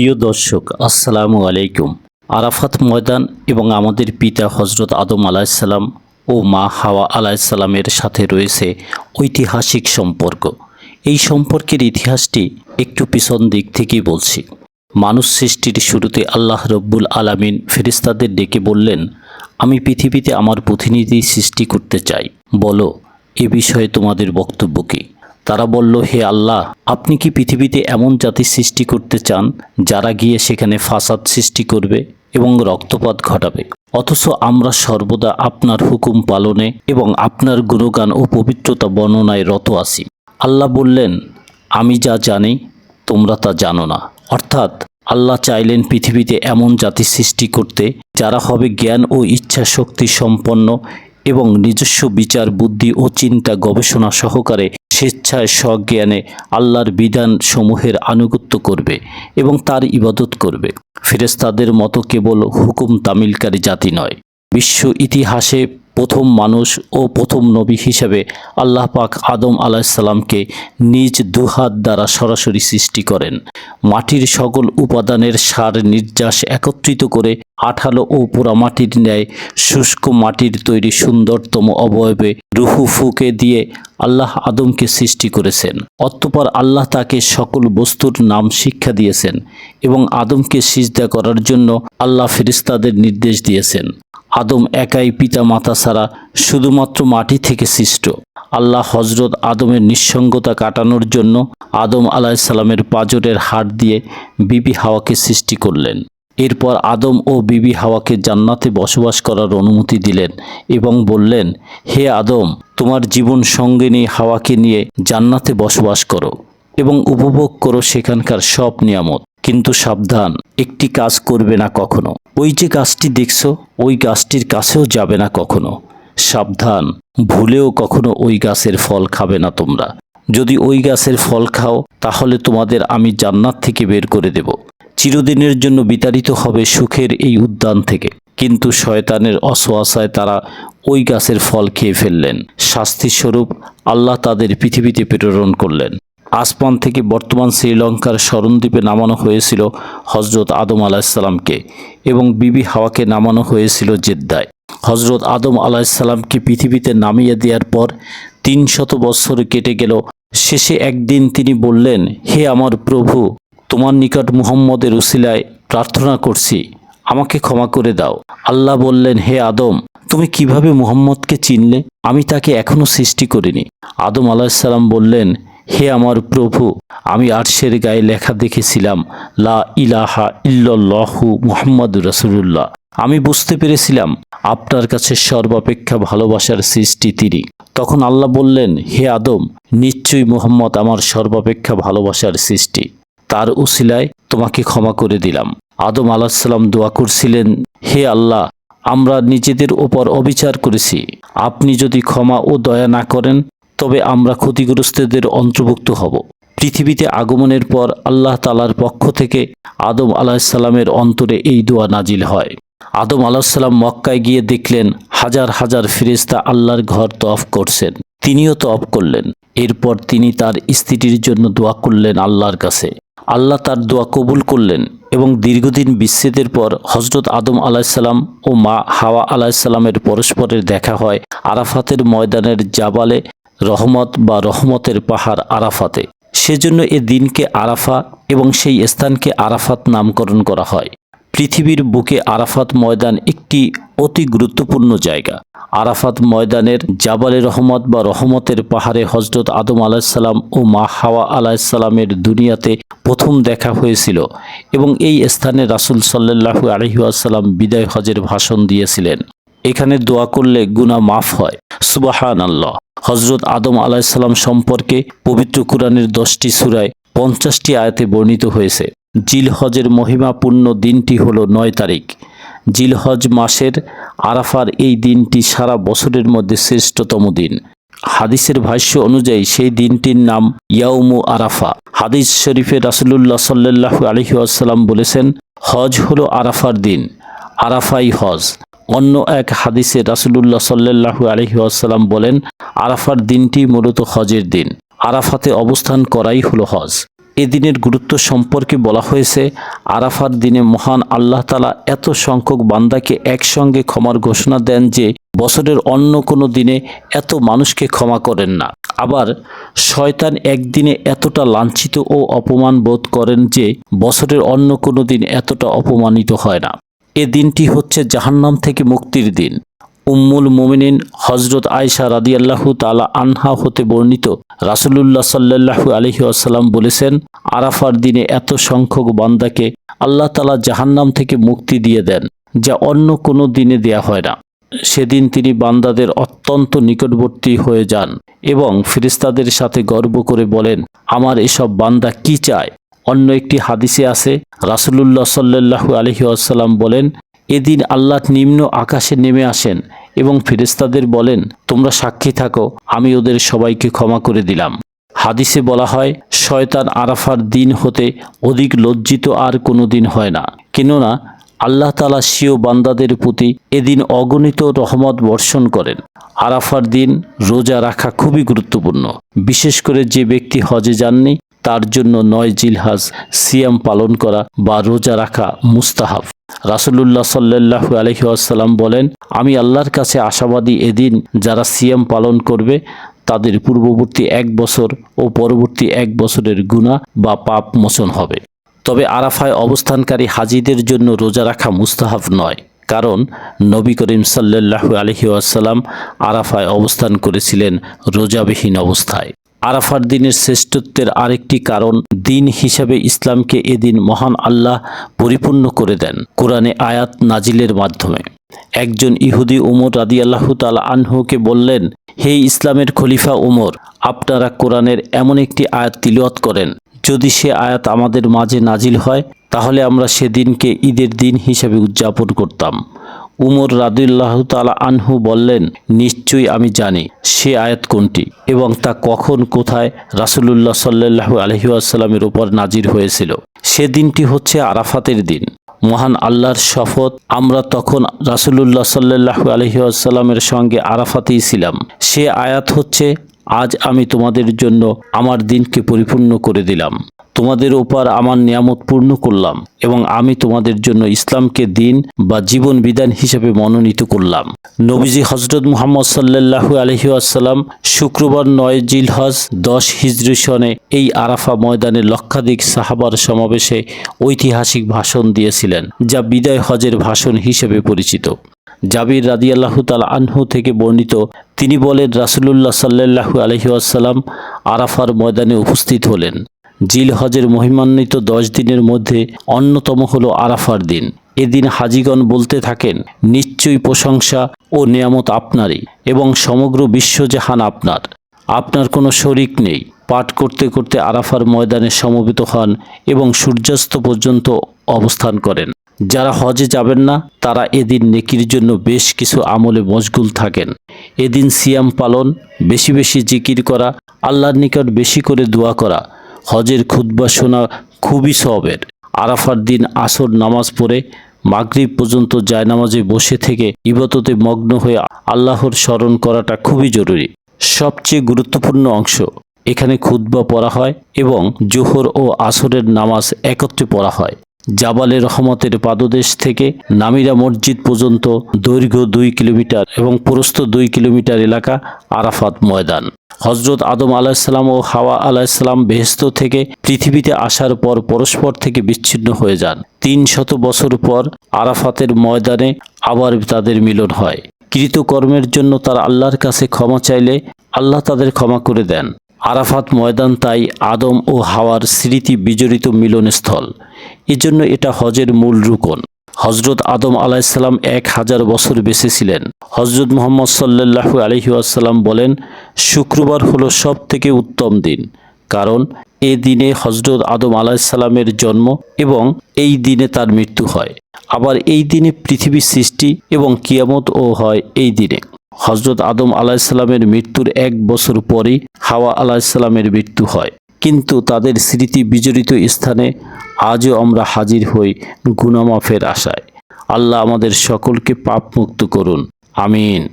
প্রিয় দর্শক, আসসালামু আলাইকুম। আরাফাত ময়দান এবং আমাদের পিতা হজরত আদম আলাইসাল্লাম ও মা হাওয়া আলাইসাল্লামের সাথে রয়েছে ঐতিহাসিক সম্পর্ক। এই সম্পর্কের ইতিহাসটি একটু পিছন দিক থেকেই বলছি। মানুষ সৃষ্টির শুরুতে আল্লাহ রব্বুল আলামিন ফেরিস্তাদের ডেকে বললেন, আমি পৃথিবীতে আমার প্রতিনিধি সৃষ্টি করতে চাই। বলো, এ বিষয়ে তোমাদের বক্তব্য কী? তারা বলল, হে আল্লাহ, আপনি কি পৃথিবীতে এমন জাতি সৃষ্টি করতে চান যারা গিয়ে সেখানে ফাসাদ সৃষ্টি করবে এবং রক্তপাত ঘটাবে? অথচ আমরা সর্বদা আপনার হুকুম পালনে এবং আপনার গুণগান ও পবিত্রতা বর্ণনায় রত আছি। আল্লাহ বললেন, আমি যা জানি, তোমরা তা জানো না। অর্থাৎ আল্লাহ চাইলেন পৃথিবীতে এমন জাতি সৃষ্টি করতে যারা হবে জ্ঞান ও ইচ্ছা শক্তি সম্পন্ন এবং নিজস্ব বিচার, বুদ্ধি ও চিন্তা গবেষণা সহকারে স্বেচ্ছায় স্বজ্ঞানে আল্লাহর বিধান সমূহের আনুগত্য করবে এবং তার ইবাদত করবে। ফেরেস্তাদের মতো কেবল হুকুম তামিলকারী জাতি নয়, বিশ্ব ইতিহাসে প্রথম মানুষ ও প্রথম নবী হিসেবে আল্লাহ পাক আদম আলাহিসাল্লামকে নিজ দুহাত দ্বারা সরাসরি সৃষ্টি করেন। মাটির সকল উপাদানের সার নির্যাস একত্রিত করে আঠালো ও পোড়ামাটির ন্যায় শুষ্ক মাটির তৈরি সুন্দরতম অবয়বে রুহু ফুকে দিয়ে আল্লাহ আদমকে সৃষ্টি করেছেন। অতঃপর আল্লাহ তাকে সকল বস্তুর নাম শিক্ষা দিয়েছেন এবং আদমকে সিজদা করার জন্য আল্লাহ ফেরিস্তাদের নির্দেশ দিয়েছেন। আদম একাই পিতা মাতা ছাড়া শুধুমাত্র মাটি থেকে সৃষ্ট। আল্লাহ হজরত আদমের নিঃসঙ্গতা কাটানোর জন্য আদম আলাহিসাল্লামের পাজরের হাড় দিয়ে বিবি হাওয়াকে সৃষ্টি করলেন। এরপর আদম ও বিবি হাওয়াকে জান্নাতে বসবাস করার অনুমতি দিলেন এবং বললেন, হে আদম, তোমার জীবন সঙ্গিনী হাওয়াকে নিয়ে জান্নাতে বসবাস করো এবং উপভোগ করো সেখানকার সব নিয়ামত। কিন্তু সাবধান, একটি কাজ করবে না কখনো। ওই যে গাছটি দেখছ, ওই গাছটির কাছেও যাবে না কখনো। সাবধান, ভুলেও কখনো ওই গাছের ফল খাবে না তোমরা। যদি ওই গাছের ফল খাও, তাহলে তোমাদের আমি জান্নাত থেকে বের করে দেব। চিরদিনের জন্য বিতাড়িত হবে সুখের এই উদ্যান থেকে। কিন্তু শয়তানের অসোয়াশায় তারা ওই গাছের ফল খেয়ে ফেললেন। শাস্তিস্বরূপ আল্লাহ তাদের পৃথিবীতে প্রেরণ করলেন। আসমান থেকে বর্তমান শ্রীলঙ্কার স্মরণদ্বীপে নামানো হয়েছিল হজরত আদম আলাহিসাল্লামকে এবং বিবি হাওয়াকে নামানো হয়েছিল জেদ্দায়। হজরত আদম আলাহিসাল্লামকে পৃথিবীতে নামিয়ে দেওয়ার পর তিন শত বৎসর কেটে গেল। শেষে একদিন তিনি বললেন, হে আমার প্রভু, তোমার নিকট মুহম্মদের উসিলায় প্রার্থনা করছি, আমাকে ক্ষমা করে দাও। আল্লাহ বললেন, হে আদম, তুমি কীভাবে মুহাম্মদকে চিনলে? আমি তাকে এখনও সৃষ্টি করিনি। আদম আলাহিসাল্লাম বললেন হে আমার প্রভু, আমি আর্শের গায়ে লেখা দেখেছিলাম, লা ইলাহা ইল্লাল্লাহু মুহাম্মদ রাসূলুল্লাহ। আমি বুঝতে পেরেছিলাম, আপনার কাছে সর্বাপেক্ষা ভালোবাসার সৃষ্টি তিনি। তখন আল্লাহ বললেন, হে আদম, নিশ্চয়ই মুহাম্মদ আমার সর্বাপেক্ষা ভালোবাসার সৃষ্টি। তার উসিলায় তোমাকে ক্ষমা করে দিলাম। আদম আলাহিসাল্লাম দোয়া করছিলেন, হে আল্লাহ, আমরা নিজেদের ওপর অবিচার করেছি। আপনি যদি ক্ষমা ও দয়া না করেন তবে আমরা ক্ষতিগ্রস্তদের অন্তর্ভুক্ত হব। পৃথিবীতে আগমনের পর আল্লাহ তালার পক্ষ থেকে আদম আলাহিসাল্লামের অন্তরে এই দোয়া নাজিল হয়। আদম আলাহিসাল্লাম মক্কায় গিয়ে দেখলেন, হাজার হাজার ফিরিস্তা আল্লাহর ঘর তফ করছেন। তিনিও তফ করলেন। এরপর তিনি তার স্ত্রীটির জন্য দোয়া করলেন আল্লাহর কাছে। আল্লাহ তার দোয়া কবুল করলেন এবং দীর্ঘদিন বিচ্ছেদের পর হজরত আদম আলাহিসাল্লাম ও মা হাওয়া আলাহিসাল্লামের পরস্পরের দেখা হয় আরাফাতের ময়দানের জাবালে রহমত বা রহমতের পাহাড় আরাফাতে। সেজন্য এ দিনকে আরাফা এবং সেই স্থানকে আরাফাত নামকরণ করা হয়। পৃথিবীর বুকে আরাফাত ময়দান একটি অতি গুরুত্বপূর্ণ জায়গা। আরাফাত ময়দানের জাবালে রহমত বা রহমতের পাহাড়ে হজরত আদম আলাহিসাল্লাম ও মা হাওয়া আলাহিসাল্লামের দুনিয়াতে প্রথম দেখা হয়েছিল এবং এই স্থানে রাসুল সাল্লাহু আলহিউসাল্লাম বিদায় হজের ভাষণ দিয়েছিলেন। এখানে দোয়া করলে গুণা মাফ হয়। সুবাহান আল্লাহ হজরত আদম আলাহিসাল্লাম সম্পর্কে পবিত্র কোরআনের দশটি সুরায় পঞ্চাশটি আয়াতে বর্ণিত হয়েছে। জিলহজের মহিমাপূর্ণ দিনটি হল নয় তারিখ। জিলহজ মাসের আরাফার এই দিনটি সারা বছরের মধ্যে শ্রেষ্ঠতম দিন। হাদিসের ভাষ্য অনুযায়ী সেই দিনটির নাম ইয়াউমু আরাফা। হাদিস শরীফে রাসুলুল্লাহ সাল্লাহ আলহিউসাল্লাম বলেছেন, হজ হলো আরাফার দিন। আরাফাই হজ। অন্য এক হাদিসে রাসুলুল্লাহ সাল্লাহু আলহিউসাল্লাম বলেন, আরাফার দিনটি মূলত হজের দিন। আরাফাতে অবস্থান করাই হলো হজ। এদিনের গুরুত্ব সম্পর্কে বলা হয়েছে, আরাফার দিনে মহান আল্লাহ তালা এত সংখ্যক বান্দাকে একসঙ্গে ক্ষমার ঘোষণা দেন যে, বছরের অন্য কোনো দিনে এত মানুষকে ক্ষমা করেন না। আবার, শয়তান একদিনে এতটা লাঞ্ছিত ও অপমান বোধ করেন যে, বছরের অন্য কোনো দিন এতটা অপমানিত হয় না। এ দিনটি হচ্ছে জাহান্নাম থেকে মুক্তির দিন। উম্মুল মোমিনিন হজরত আয়সা রাদিয়াল্লাহু তালা আনহা হতে বর্ণিত রাসুলুল্লাহ সাল্লাহু আলহি আসাল্লাম বলেছেন, আরাফার দিনে এত সংখ্যক বান্দাকে আল্লাহ তালা জাহান্নাম থেকে মুক্তি দিয়ে দেন, যা অন্য কোনো দিনে দেয়া হয় না। সেদিন তিনি বান্দাদের অত্যন্ত নিকটবর্তী হয়ে যান এবং ফিরিস্তাদের সাথে গর্ব করে বলেন, আমার এসব বান্দা কি চায়? অন্য একটি হাদিসে আছে, রাসুলুল্লাহ সাল্লাহু আলহি আসাল্লাম বলেন, এদিন আল্লাহ নিম্ন আকাশে নেমে আসেন এবং ফেরেস্তাদের বলেন, তোমরা সাক্ষী থাকো, আমি ওদের সবাইকে ক্ষমা করে দিলাম। হাদিসে বলা হয়, শয়তান আরাফার দিন হতে অধিক লজ্জিত আর কোনো দিন হয় না। কেননা, আল্লাহ তালা সিও বান্দাদের প্রতি এদিন অগণিত রহমত বর্ষণ করেন। আরাফার দিন রোজা রাখা খুবই গুরুত্বপূর্ণ। বিশেষ করে যে ব্যক্তি হজে যাননি তার জন্য নয় জিলহাজ সিয়াম পালন করা বা রোজা রাখা মুস্তাহাব। রাসুলুল্লাহ সাল্লাহু আলহি আসাল্লাম বলেন, আমি আল্লাহর কাছে আশাবাদী এদিন যারা সিয়াম পালন করবে, তাদের পূর্ববর্তী এক বছর ও পরবর্তী এক বছরের গুণা বা পাপ মোচন হবে। তবে আরাফায় অবস্থানকারী হাজিদের জন্য রোজা রাখা মুস্তাহাব নয়, কারণ নবী করিম সাল্লাহু আলহি আসাল্লাম আরাফায় অবস্থান করেছিলেন রোজাবিহীন অবস্থায়। আরাফার দিনের শ্রেষ্ঠত্বের আরেকটি কারণ দিন হিসাবে ইসলামকে এদিন মহান আল্লাহ পরিপূর্ণ করে দেন কোরআনে আয়াত নাজিলের মাধ্যমে। একজন ইহুদি উমর রাদি আল্লাহ তালা আনহুকে বললেন, হে ইসলামের খলিফা উমর, আপনারা কোরআনের এমন একটি আয়াত তিলওয়াত করেন। যদি সে আয়াত আমাদের মাঝে নাজিল হয়, তাহলে আমরা সেদিনকে ঈদের দিন হিসাবে উদযাপন করতাম। উমর রাদিল্লাহ তালা আনহু বললেন, নিশ্চয়ই আমি জানি সে আয়াত কোনটি এবং তা কখন, কোথায় রাসুলুল্লাহ সাল্লাহু আলহিউসাল্লামের উপর নাজির হয়েছিল। সে দিনটি হচ্ছে আরাফাতের দিন। মহান আল্লাহর শপথ, আমরা তখন রাসুলুল্লাহ সাল্লাহু আলহিউসাল্লামের সঙ্গে আরাফাতেই ছিলাম। সে আয়াত হচ্ছে, আজ আমি তোমাদের জন্য আমার দিনকে পরিপূর্ণ করে দিলাম। তোমাদের উপর আমার নিয়ামত পূর্ণ করলাম এবং আমি তোমাদের জন্য ইসলামকে দিন বা জীবন বিধান হিসেবে মনোনীত করলাম। নবীজি হজরত মুহাম্মদ সাল্লাহু আলহি আসাল্লাম শুক্রবার নয় জিল হজ দশ হিজরি সনে এই আরাফা ময়দানে লক্ষাধিক সাহাবার সমাবেশে ঐতিহাসিক ভাষণ দিয়েছিলেন, যা বিদায় হজের ভাষণ হিসেবে পরিচিত। জাবির রাদিয়াল্লাহু তাল আনহু থেকে বর্ণিত, তিনি বলেন, রাসুলুল্লাহ সাল্লাহু আলহি আসাল্লাম আরাফার ময়দানে উপস্থিত হলেন। জিল হজের মহিমান্বিত দশ দিনের মধ্যে অন্যতম হল আরাফার দিন। এদিন হাজিগণ বলতে থাকেন, নিশ্চয়ই প্রশংসা ও নিয়ামত আপনারই এবং সমগ্র বিশ্বজাহান আপনার। আপনার কোনো শরিক নেই। পাঠ করতে করতে আরাফার ময়দানে সমবেত হন এবং সূর্যাস্ত পর্যন্ত অবস্থান করেন। যারা হজে যাবেন না, তারা এদিন নেকির জন্য বেশ কিছু আমলে মশগুল থাকেন। এদিন সিয়াম পালন, বেশি বেশি জিকির করা, আল্লাহর নিকট বেশি করে দোয়া করা হজের খুদ্া শোনা খুবই সবের। আরাফার দিন আসর নামাজ পড়ে মাগরিব পর্যন্ত জায়নামাজে বসে থেকে ইবততে মগ্ন হয়ে আল্লাহর স্মরণ করাটা খুবই জরুরি। সবচেয়ে গুরুত্বপূর্ণ অংশ, এখানে খুদ্া পড়া হয় এবং জোহর ও আসরের নামাজ একত্রে পড়া হয়। জাবালে রহমতের পাদদেশ থেকে নামিরা মসজিদ পর্যন্ত দৈর্ঘ্য দুই কিলোমিটার এবং প্রস্থ দুই কিলোমিটার এলাকা আরাফাত ময়দান। হজরত আদম আলাহিসাল্লাম ও হাওয়া আলাহিসাল্লাম বেহেস্ত থেকে পৃথিবীতে আসার পর পরস্পর থেকে বিচ্ছিন্ন হয়ে যান। তিন শত বছর পর আরাফাতের ময়দানে আবার তাদের মিলন হয়। কৃতকর্মের জন্য তারা আল্লাহর কাছে ক্ষমা চাইলে আল্লাহ তাদের ক্ষমা করে দেন। আরাফাত ময়দান তাই আদম ও হাওয়ার স্মৃতি বিজড়িত মিলনস্থল। এজন্য এটা হজের মূল রুকন। হজরত আদম আলাইসাল্লাম এক হাজার বছর বেঁচে ছিলেন। হজরত মোহাম্মদ সাল্লাহু আলহি আসাল্লাম বলেন, শুক্রবার হলো সব থেকে উত্তম দিন, কারণ এ দিনে হজরত আদম আলাইসাল্লামের জন্ম এবং এই দিনে তার মৃত্যু হয়। আবার এই দিনে পৃথিবীর সৃষ্টি এবং কিয়ামতও হয় এই দিনে। হজরত আদম আলাহিসাল্লামের মৃত্যুর এক বছর পরই হাওয়া আলাহিসাল্লামের মৃত্যু হয়। কিন্তু তাদের স্মৃতি বিজড়িত স্থানে আজও আমরা হাজির হই গুনামাফের আশায়। আল্লাহ আমাদের সকলকে পাপ মুক্ত করুন। আমিন।